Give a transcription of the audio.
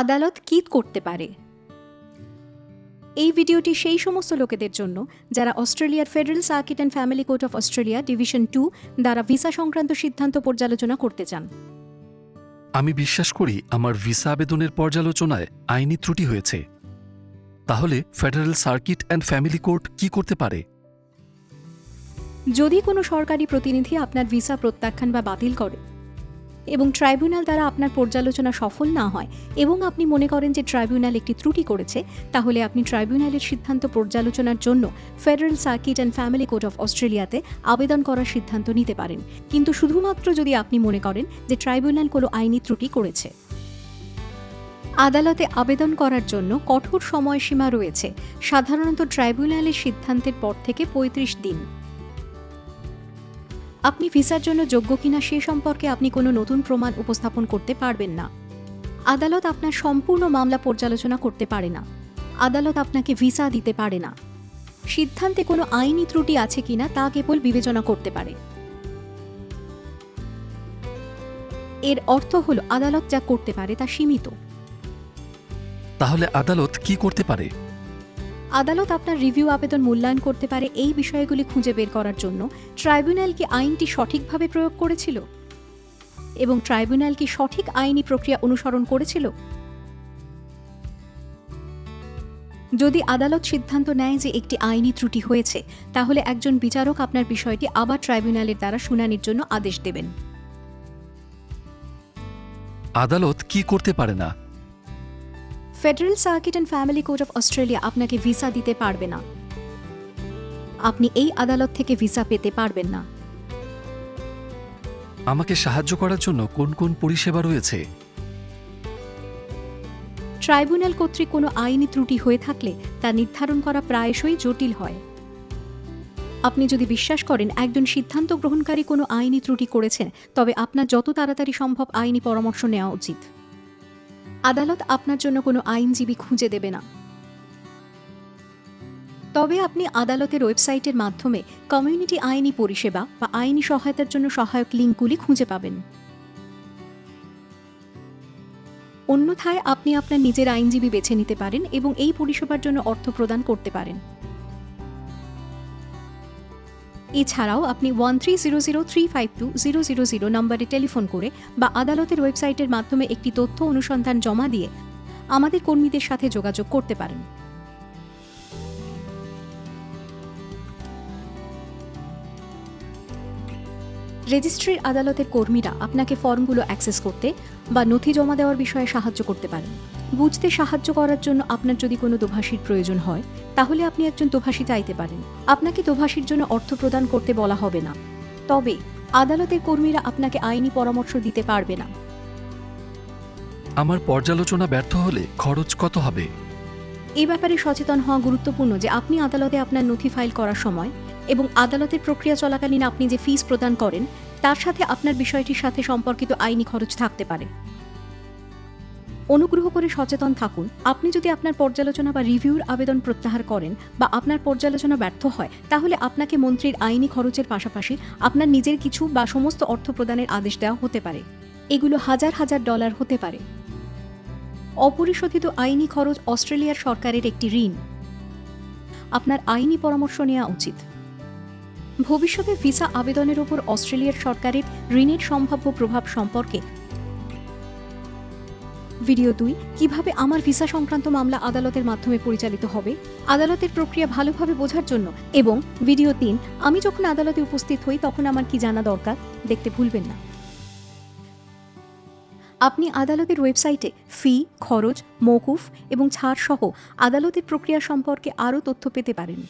আদালত কি করতে পারে? এই ভিডিওটি সেই সমস্ত লোকেদের জন্য যারা অস্ট্রেলিয়ার federal circuit and family court of Australia division two দ্বারা ভিসা সংক্রান্ত সিদ্ধান্ত পর্যালোচনা করতে চান। আমি বিশ্বাস করি আমার ভিসা আবেদনের পর্যালোচনায় আইনি ত্রুটি হয়েছে। তাহলে federal circuit and family court কি করতে পারে? যদি কোনো সরকারি প্রতিনিধি আপনার ভিসা প্রত্যাখ্যান বা বাতিল করে এবং ট্রাইব্যুনাল দ্বারা আপনার পর্যালোচনা সফল না হয় এবং আপনি মনে করেন যে ট্রাইব্যুনাল একটি ত্রুটি করেছে, তাহলে আপনি ট্রাইব্যুনালের সিদ্ধান্ত পর্যালোচনার জন্য federal circuit and family court of অস্ট্রেলিয়াতে আবেদন করার সিদ্ধান্ত নিতে পারেন। কিন্তু শুধুমাত্র যদি আপনি মনে করেন যে ট্রাইব্যুনাল কোনো আইনি ত্রুটি করেছে। আদালতে আবেদন করার জন্য কঠোর সময়সীমা রয়েছে। সাধারণত ট্রাইব্যুনালের সিদ্ধান্তের পর থেকে পঁয়ত্রিশ দিন। আপনি ভিসার জন্য যোগ্য কিনা সে সম্পর্কে আপনি কোনো নতুন প্রমাণ উপস্থাপন করতে পারবেন না। আদালত আপনার সম্পূর্ণ মামলা পর্যালোচনা করতে পারে না। আদালত আপনাকে ভিসা দিতে পারে না। সিদ্ধান্তে কোনো আইনি ত্রুটি আছে কিনা তা কেবল বিবেচনা করতে পারে। এর অর্থ হল আদালত যা করতে পারে তা সীমিত। তাহলে আদালত কি করতে পারে? আদালত আপনার রিভিউ আবেদন মূল্যায়ন করতে পারে এই বিষয়গুলি খুঁজে বের করার জন্য ট্রাইব্যুনাল কি আইনটি সঠিকভাবে প্রয়োগ করেছিল? এবং ট্রাইব্যুনাল কি সঠিক আইনি প্রক্রিয়া অনুসরণ করেছিল? যদি আদালত সিদ্ধান্ত নেয় যে একটি আইনি ত্রুটি হয়েছে, তাহলে একজন বিচারক আপনার বিষয়টি আবার ট্রাইব্যুনালের দ্বারা শুনানির জন্য আদেশ দেবেন। আদালত কি করতে পারে না? Federal circuit and family court of Australia আপনাকে ভিসা দিতে পারবে না। আপনি এই আদালত থেকে ভিসা পেতে পারবেন না। আমাকে সাহায্য করার জন্য কোন কোন পরিষেবা রয়েছে? ট্রাইব্যুনাল কর্তৃক কোনো আইনি ত্রুটি হয়ে থাকলে তা নির্ধারণ করা প্রায়শই জটিল হয়। আপনি যদি বিশ্বাস করেন একজন সিদ্ধান্ত গ্রহণকারী কোনো আইনি ত্রুটি করেছেন তবে আপনার যত তাড়াতাড়ি সম্ভব আইনি পরামর্শ নেওয়া উচিত। আদালত আপনার জন্য কোনো আইনজীবী খুঁজে দেবে না। তবে আপনি আদালতের ওয়েবসাইটের মাধ্যমে কমিউনিটি আইনি পরিষেবা বা আইনি সহায়তার জন্য সহায়ক লিঙ্কগুলি খুঁজে পাবেন। অন্যথায় আপনি আপনার নিজের আইনজীবী বেছে নিতে পারেন এবং এই পরিষেবার জন্য অর্থ প্রদান করতে পারেন। এছাড়াও আপনি one three zero zero three five two zero zero zero নম্বরে টেলিফোন করে বা আদালতের ওয়েবসাইটের মাধ্যমে একটি তথ্য অনুসন্ধান জমা দিয়ে আমাদের কর্মীদের সাথে যোগাযোগ করতে পারেন। রেজিস্ট্রির আদালতের কর্মীরা আপনাকে ফর্মগুলো অ্যাক্সেস করতে বা নথি জমা দেওয়ার বিষয়ে সাহায্য করতে পারেন। বুঝতে সাহায্য করার জন্য আপনার যদি কোনো দোভাষীর প্রয়োজন হয় তাহলে আপনি একজন দোভাষী চাইতে পারেন। আপনাকে দোভাষীর জন্য অর্থ প্রদান করতে বলা হবে না। তবে আদালতের কর্মীরা আপনাকে আইনি পরামর্শ দিতে পারবে না। আমার পর্যালোচনা ব্যর্থ হলে খরচ কত হবে? এ ব্যাপারে সচেতন হওয়া গুরুত্বপূর্ণ যে আপনি আদালতে আপনার নথি ফাইল করার সময় এবং আদালতের প্রক্রিয়া চলাকালীন আপনি যে ফিস প্রদান করেন তার সাথে আপনার বিষয়টির সাথে সম্পর্কিত আইনি খরচ থাকতে পারে। অনুগ্রহ করে সচেতন থাকুন। আপনি যদি আপনার পর্যালোচনা বা রিভিউর আবেদন প্রত্যাহার করেন বা আপনার পর্যালোচনা ব্যর্থ হয়, তাহলে আপনাকে মন্ত্রীর আইনি খরচের পাশাপাশি আপনার নিজের কিছু বা সমস্ত অর্থ প্রদানের আদেশ দেওয়া হতে পারে। এগুলো হাজার হাজার ডলার হতে পারে। অপরিশোধিত আইনি খরচ অস্ট্রেলিয়ার সরকারের একটি ঋণ। আপনার আইনি পরামর্শ নেওয়া উচিত। ভবিষ্যতে ভিসা আবেদনের ওপর অস্ট্রেলিয়ার সরকারের ঋণের সম্ভাব্য প্রভাব সম্পর্কে ভিডিও দুই, কীভাবে আমার ভিসা সংক্রান্ত মামলা আদালতের মাধ্যমে পরিচালিত হবে? আদালতের প্রক্রিয়া ভালোভাবে বোঝার জন্য। এবং ভিডিও তিন, আমি যখন আদালতে উপস্থিত হই, তখন আমার কি জানা দরকার? দেখতে ভুলবেন না। আপনি আদালতের ওয়েবসাইটে ফি, খরচ, মৌকুফ এবং ছাড় সহ আদালতের প্রক্রিয়া সম্পর্কে আরও তথ্য পেতে পারেন।